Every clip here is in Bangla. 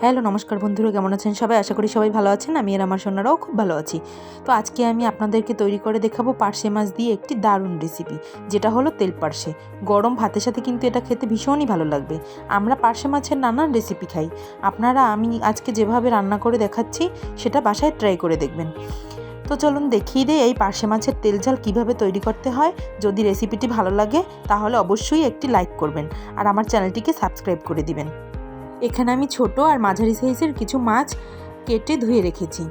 হ্যালো, নমস্কার বন্ধুরা, কেমন আছেন সবাই? আশা করি সবাই ভালো আছেন। আমি আর আমার সোনারাও খুব ভালো আছি। তো আজকে আমি আপনাদেরকে তৈরি করে দেখাবো পার্শে মাছ দিয়ে একটি দারুণ রেসিপি যেটা হলো তেল পার্শে। গরম ভাতের সাথে কিন্তু এটা খেতে ভীষণই ভালো লাগবে। আমরা পার্শে মাছের নানান রেসিপি খাই। আপনারা আমি আজকে যেভাবে রান্না করে দেখাচ্ছি, সেটা বাসায় ট্রাই করে দেখবেন। তো চলুন দেখিয়ে দিই এই পার্শে মাছের তেল ঝাল কীভাবে তৈরি করতে হয়। যদি রেসিপিটি ভালো লাগে, তাহলে অবশ্যই একটি লাইক করবেন। আর আমার চ্যানেলটিকে সাবস্ক্রাইব করে দিবেন। এখানে আমি ছোট আর মাঝারি সাইজের কিছু মাছ কেটে ধুয়ে রেখেছি।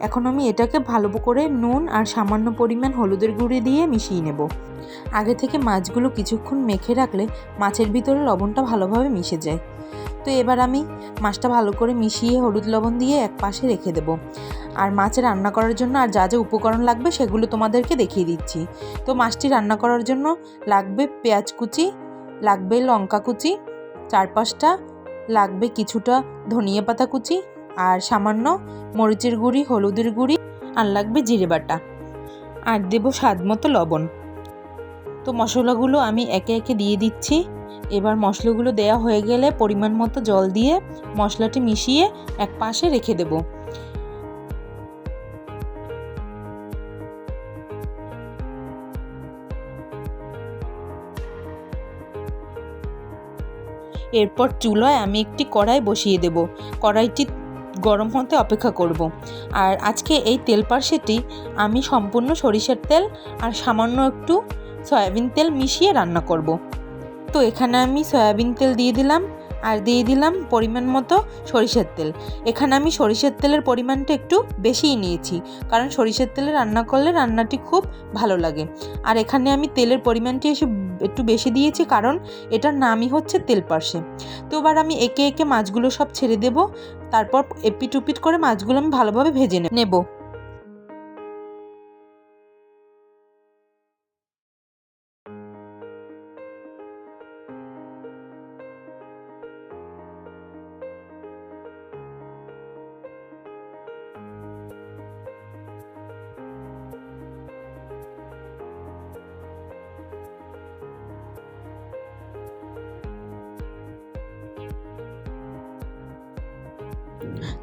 এখন আমি এটাকে ভালো করে নুন আর সামান্য পরিমাণ হলুদের গুঁড়ি দিয়ে মিশিয়ে নেব। আগে থেকে মাছগুলো কিছুক্ষণ মেখে রাখলে মাছের ভিতরে লবণটা ভালোভাবে মিশে যায়। তো এবার আমি মাছটা ভালো করে মিশিয়ে হলুদ লবণ দিয়ে এক পাশে রেখে দেব। আর মাছে রান্না করার জন্য আর যা যা উপকরণ লাগবে সেগুলো তোমাদেরকে দেখিয়ে দিচ্ছি। তো মাছটি রান্না করার জন্য লাগবে পেঁয়াজ কুচি, লাগবে লঙ্কা কুচি, চার পাঁচটা লাগবে কিছুটা ধনিয়া পাতা কুচি আর সামান্য মরিচের গুঁড়ি, হলুদের গুঁড়ি আর লাগবে জিরে বাটা। আর দেব স্বাদ মতো লবণ। তো মশলাগুলো আমি একে একে দিয়ে দিচ্ছি। এবার মশলাগুলো দেয়া হয়ে গেলে পরিমাণ মতো জল দিয়ে মশলাটি মিশিয়ে এক পাশে রেখে দেব। এরপর চুলায় আমি একটি কড়াই বসিয়ে দেব কড়াইটি গরম হতে অপেক্ষা করব। আর আজকে এই তেল পার্সেটি আমি সম্পূর্ণ সরিষার তেল আর সামান্য একটু সয়াবিন তেল মিশিয়ে রান্না করব। তো এখানে আমি সয়াবিন তেল দিয়ে দিলাম আর দিয়ে দিলাম পরিমাণ মতো সরিষার তেল এখানে আমি সরিষার তেলের পরিমাণটা একটু বেশিই নিয়েছি, কারণ সরিষার তেলে রান্না করলে রান্নাটি খুব ভালো লাগে আর এখানে আমি তেলের পরিমাণটি এসে একটু বেশি দিয়েছি কারণ এটার নামই হচ্ছে তেল পার্শে তো এবার আমি একে একে মাছগুলো সব ছেড়ে দেব। তারপর এপিট উপিট করে মাছগুলো আমি ভালোভাবে ভেজে নেব।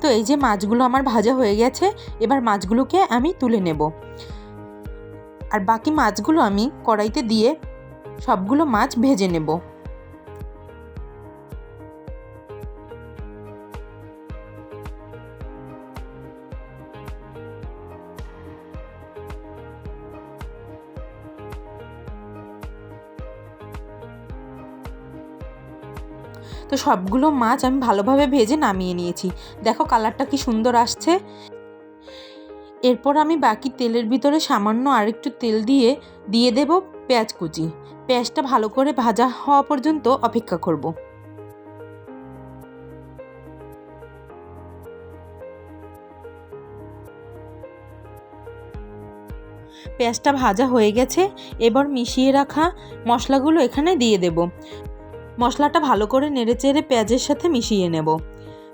তো এই যে মাছগুলো আমার ভাজা হয়ে গেছে, এবার মাছগুলোকে আমি তুলে নেব। আর বাকি মাছগুলো আমি কড়াইতে দিয়ে সবগুলো মাছ ভেজে নেব। তো সবগুলো মাছ আমি ভালোভাবে ভেজে নামিয়ে নিয়েছি। দেখো কালারটা কি সুন্দর আসছে। এরপর আমি বাকি তেলের ভিতরে সামান্য আরেকটু তেল দিয়ে দিয়ে দেব পেঁয়াজ কুচি। পেঁয়াজটা ভালো করে ভাজা হওয়া পর্যন্ত অপেক্ষা করব। পেঁয়াজটা ভাজা হয়ে গেছে। এবার মিশিয়ে রাখা মশলাগুলো এখানে দিয়ে দেব। মশলাটা ভালো করে নেড়ে চেড়ে পেঁয়াজের সাথে মিশিয়ে নেব।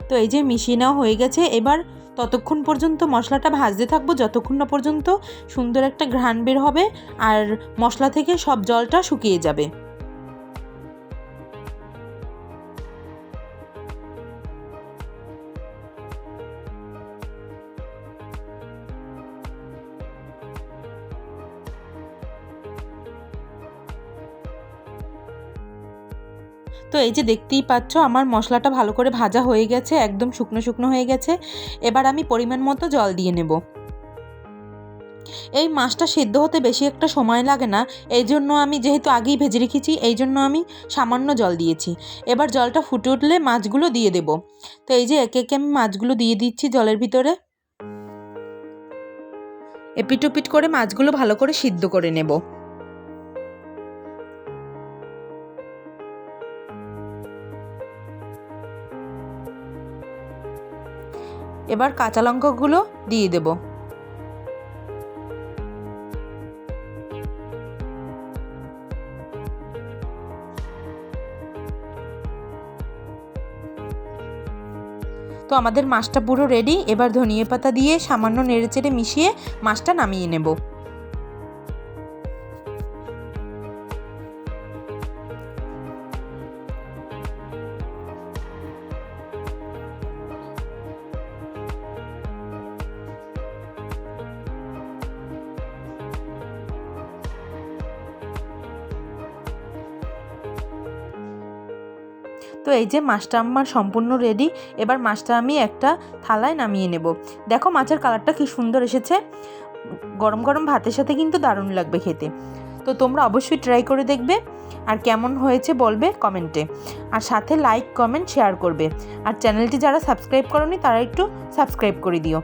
তো এই যে মিশিয়ে নেওয়া হয়ে গেছে, এবার ততক্ষণ পর্যন্ত মশলাটা ভাজতে থাকব, যতক্ষণ না পর্যন্ত সুন্দর একটা ঘ্রাণ বের হবে আর মশলা থেকে সব জলটা শুকিয়ে যাবে। তো এই যে দেখতেই পাচ্ছ, আমার মশলাটা ভালো করে ভাজা হয়ে গেছে, একদম শুকনো শুকনো হয়ে গেছে। এবার আমি পরিমাণ মতো জল দিয়ে নেব। এই মাছটা সেদ্ধ হতে বেশি একটা সময় লাগে না, এই জন্য আমি যেহেতু আগেই ভেজে রেখেছি, এই জন্য আমি সামান্য জল দিয়েছি। এবার জলটা ফুটে উঠলে মাছগুলো দিয়ে দেব। তো এই যে একে একে আমি মাছগুলো দিয়ে দিচ্ছি জলের ভিতরে। এপিট করে মাছগুলো ভালো করে সিদ্ধ করে নেব। এবার কাঁচা লঙ্কাগুলো দিয়ে দেব। তো আমাদের মাছটা পুরো রেডি এবার ধনিয়া পাতা দিয়ে সামান্য নেড়েচেড়ে মিশিয়ে মাছটা নামিয়ে নেব। তো এই যে মাছটা আমার সম্পূর্ণ রেডি এবার মাছটা আমি একটা থালায় নামিয়ে নেব। দেখো মাছের কালারটা কি সুন্দর এসেছে। গরম গরম ভাতের সাথে কিন্তু দারুণ লাগবে খেতে। তো তোমরা অবশ্যই ট্রাই করে দেখবে আর কেমন হয়েছে বলবে কমেন্টে আর সাথে লাইক কমেন্ট শেয়ার করবে। আর চ্যানেলটি যারা সাবস্ক্রাইব করনি তারা একটু সাবস্ক্রাইব করে দিও।